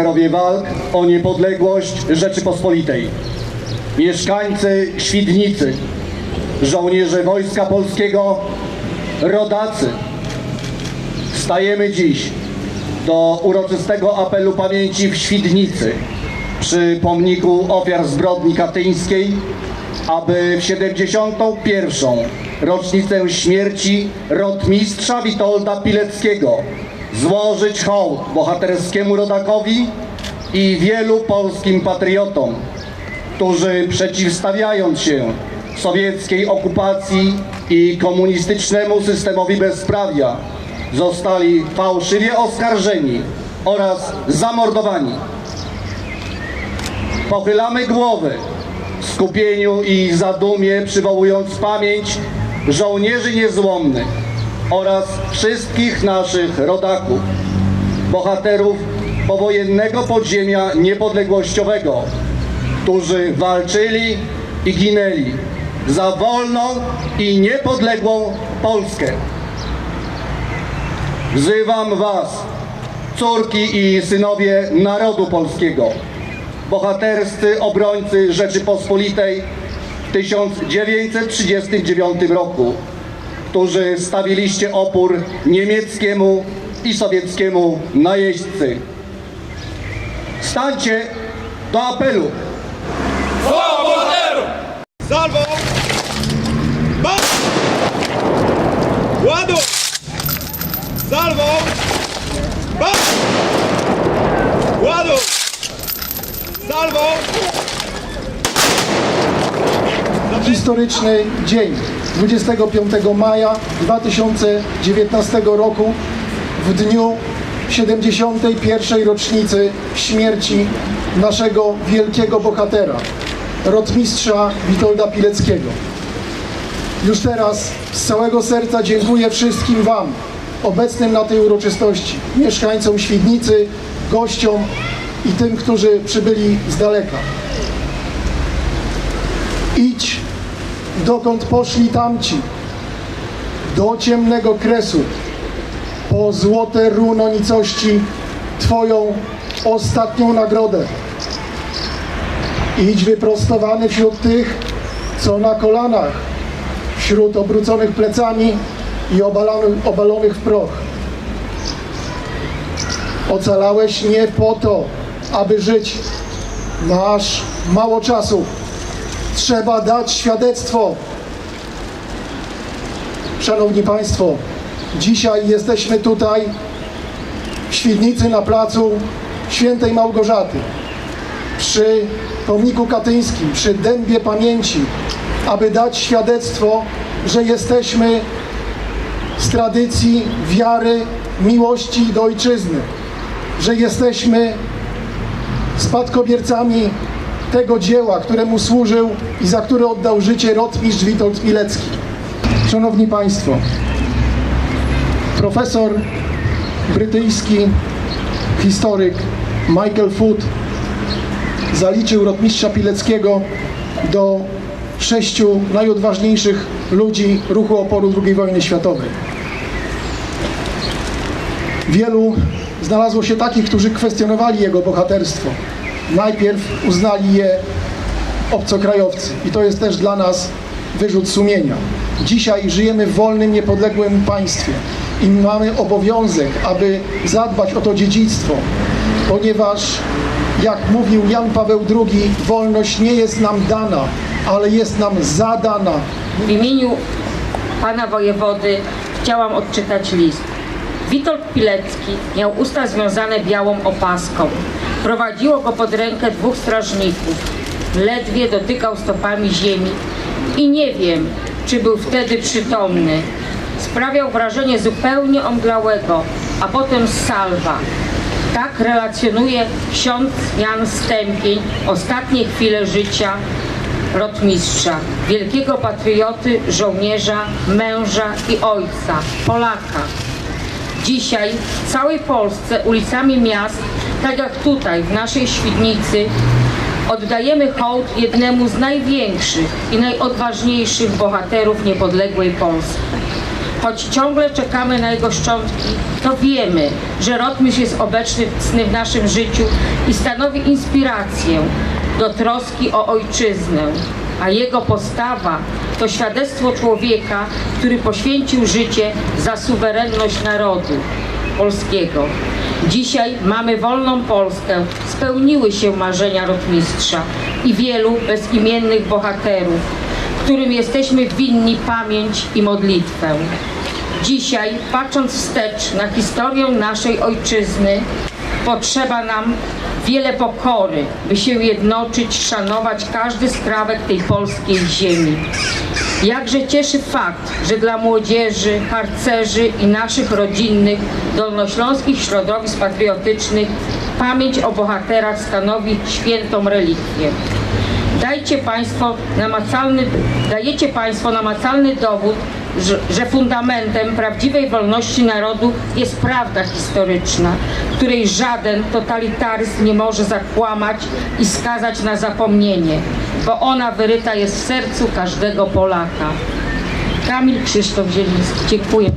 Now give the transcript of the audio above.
bohaterowie walk o niepodległość Rzeczypospolitej, mieszkańcy Świdnicy, żołnierze Wojska Polskiego, rodacy. Stajemy dziś do uroczystego apelu pamięci w Świdnicy przy pomniku ofiar zbrodni katyńskiej, aby w 71. rocznicę śmierci rotmistrza Witolda Pileckiego złożyć hołd bohaterskiemu rodakowi i wielu polskim patriotom, którzy przeciwstawiając się sowieckiej okupacji i komunistycznemu systemowi bezprawia zostali fałszywie oskarżeni oraz zamordowani. Pochylamy głowy w skupieniu i zadumie, przywołując pamięć żołnierzy niezłomnych oraz wszystkich naszych rodaków, bohaterów powojennego podziemia niepodległościowego, którzy walczyli i ginęli za wolną i niepodległą Polskę. Wzywam Was, córki i synowie narodu polskiego, bohaterscy obrońcy Rzeczypospolitej w 1939 roku, którzy stawiliście opór niemieckiemu i sowieckiemu najeźdźcy. Stańcie do apelu! Sława bohaterom! Salwo! Bam! Ładuj! Salwo! Salwo! Historyczny dzień 25 maja 2019 roku w dniu 71. rocznicy śmierci naszego wielkiego bohatera, rotmistrza Witolda Pileckiego. Już teraz z całego serca dziękuję wszystkim Wam, obecnym na tej uroczystości, mieszkańcom Świdnicy, gościom i tym, którzy przybyli z daleka. Idź, dokąd poszli tamci, do ciemnego kresu, po złote runo nicości, Twoją ostatnią nagrodę. Idź wyprostowany wśród tych, co na kolanach, wśród obróconych plecami i obalonych, obalonych w proch. Ocalałeś nie po to, aby żyć. Masz mało czasu. Trzeba dać świadectwo. Szanowni Państwo, dzisiaj jesteśmy tutaj w Świdnicy na placu Świętej Małgorzaty przy pomniku katyńskim, przy dębie pamięci, aby dać świadectwo, że jesteśmy z tradycji wiary, miłości do ojczyzny, że jesteśmy spadkobiercami tego dzieła, któremu służył i za które oddał życie rotmistrz Witold Pilecki. Szanowni Państwo, profesor brytyjski, historyk Michael Foot zaliczył rotmistrza Pileckiego do sześciu najodważniejszych ludzi ruchu oporu II wojny światowej. Wielu znalazło się takich, którzy kwestionowali jego bohaterstwo. Najpierw uznali je obcokrajowcy i to jest też dla nas wyrzut sumienia. Dzisiaj żyjemy w wolnym, niepodległym państwie i mamy obowiązek, aby zadbać o to dziedzictwo, ponieważ jak mówił Jan Paweł II, wolność nie jest nam dana, ale jest nam zadana. W imieniu pana wojewody chciałam odczytać list. Witold Pilecki miał usta związane białą opaską. Prowadziło go pod rękę dwóch strażników. Ledwie dotykał stopami ziemi i nie wiem, czy był wtedy przytomny. sprawiał wrażenie zupełnie omdlałego, a potem salwa. Tak relacjonuje ksiądz Jan Stępień ostatnie chwile życia rotmistrza, wielkiego patrioty, żołnierza, męża i ojca, Polaka. Dzisiaj w całej Polsce ulicami miast, tak jak tutaj w naszej Świdnicy, oddajemy hołd jednemu z największych i najodważniejszych bohaterów niepodległej Polski. Choć ciągle czekamy na jego szczątki, to wiemy, że rotmistrz jest obecny w naszym życiu i stanowi inspirację do troski o ojczyznę, a jego postawa to świadectwo człowieka, który poświęcił życie za suwerenność narodu polskiego. Dzisiaj mamy wolną Polskę, spełniły się marzenia rotmistrza i wielu bezimiennych bohaterów, którym jesteśmy winni pamięć i modlitwę. Dzisiaj, patrząc wstecz na historię naszej ojczyzny, potrzeba nam wiele pokory, by się jednoczyć, szanować każdy skrawek tej polskiej ziemi. Jakże cieszy fakt, że dla młodzieży, harcerzy i naszych rodzinnych, dolnośląskich środowisk patriotycznych pamięć o bohaterach stanowi świętą relikwię. Dajcie państwo namacalny, dajecie Państwo namacalny dowód, że fundamentem prawdziwej wolności narodu jest prawda historyczna, której żaden totalitaryzm nie może zakłamać i skazać na zapomnienie, bo ona wyryta jest w sercu każdego Polaka. Kamil Krzysztof Zieliński. Dziękuję.